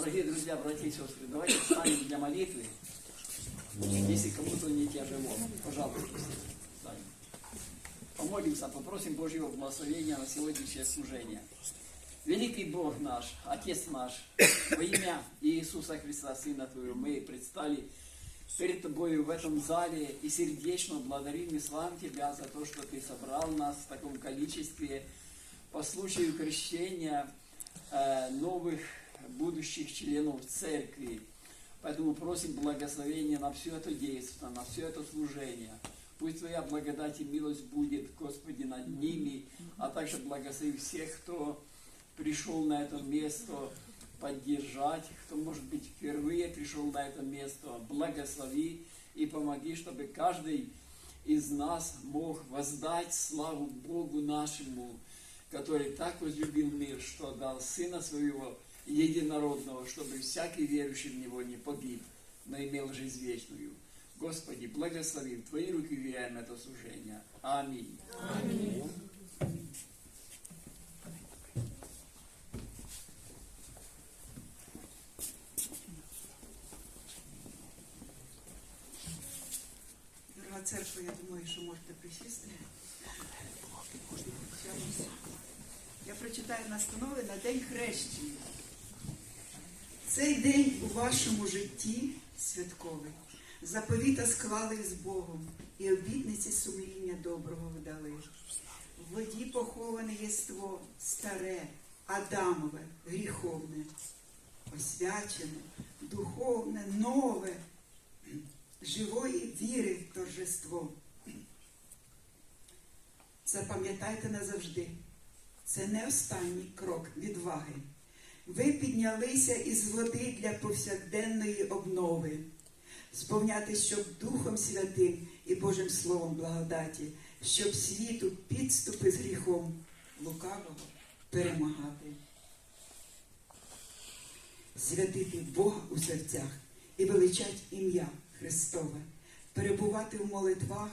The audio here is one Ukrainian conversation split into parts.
Дорогие друзья, братья и давайте встанем для молитвы. Если кому-то не тяжело, пожалуйста, встанем. Помолимся, попросим Божьего благословения на сегодняшнее служение. Великий Бог наш, Отец наш, во имя Иисуса Христа, Сына Твоего, мы предстали перед Тобою в этом зале и сердечно благодарим и славим Тебя за то, что Ты собрал нас в таком количестве по случаю крещения э, новых будущих членов церкви. Поэтому просим благословения на все это действие, на все это служение. Пусть Твоя благодать и милость будет, Господи, над ними, а также благослови всех, кто пришел на это место поддержать, кто, может быть, впервые пришел на это место, благослови и помоги, чтобы каждый из нас мог воздать славу Богу нашему, который так возлюбил мир, что дал Сына Своего Единородного, чтобы всякий верующий в Него не погиб, но имел жизнь вечную. Господи, благослови, в Твои руки веряем это служение. Аминь. Дорога церква, я думаю, що можете присісти. Я прочитаю настанови на День хрещення. Цей день у вашому житті святковий. Заповіта склали з Богом і обітниці сумління доброго вдали. В воді поховане єство старе, Адамове, гріховне, освячене, духовне, нове, живої віри в торжество. Запам'ятайте назавжди, це не останній крок відваги. Ви піднялися із води для повсякденної обнови, сповнятись, щоб Духом Святим і Божим Словом благодаті, щоб світу підступи з гріхом лукавого перемагати. Святити Бога у серцях і величать ім'я Христове, перебувати в молитвах,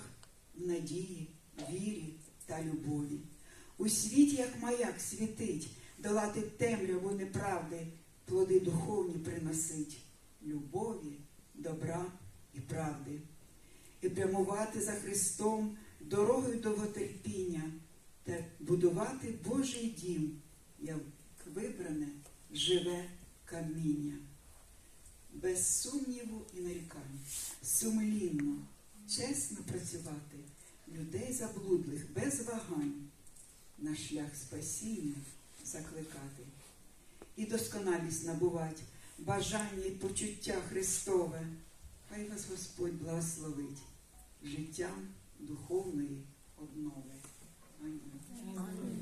в надії, вірі та любові. У світі, як маяк, світить, долати темряву неправди, плоди духовні приносить, любові, добра і правди. І прямувати за Христом дорогою довготерпіння та будувати Божий дім, як вибране живе каміння. Без сумніву і нарікань, сумлінно, чесно працювати, людей заблудлих, без вагань, на шлях спасіння закликати і досконалість набувать бажання і почуття Христове. Хай вас Господь благословить життям духовної обнови. Амінь.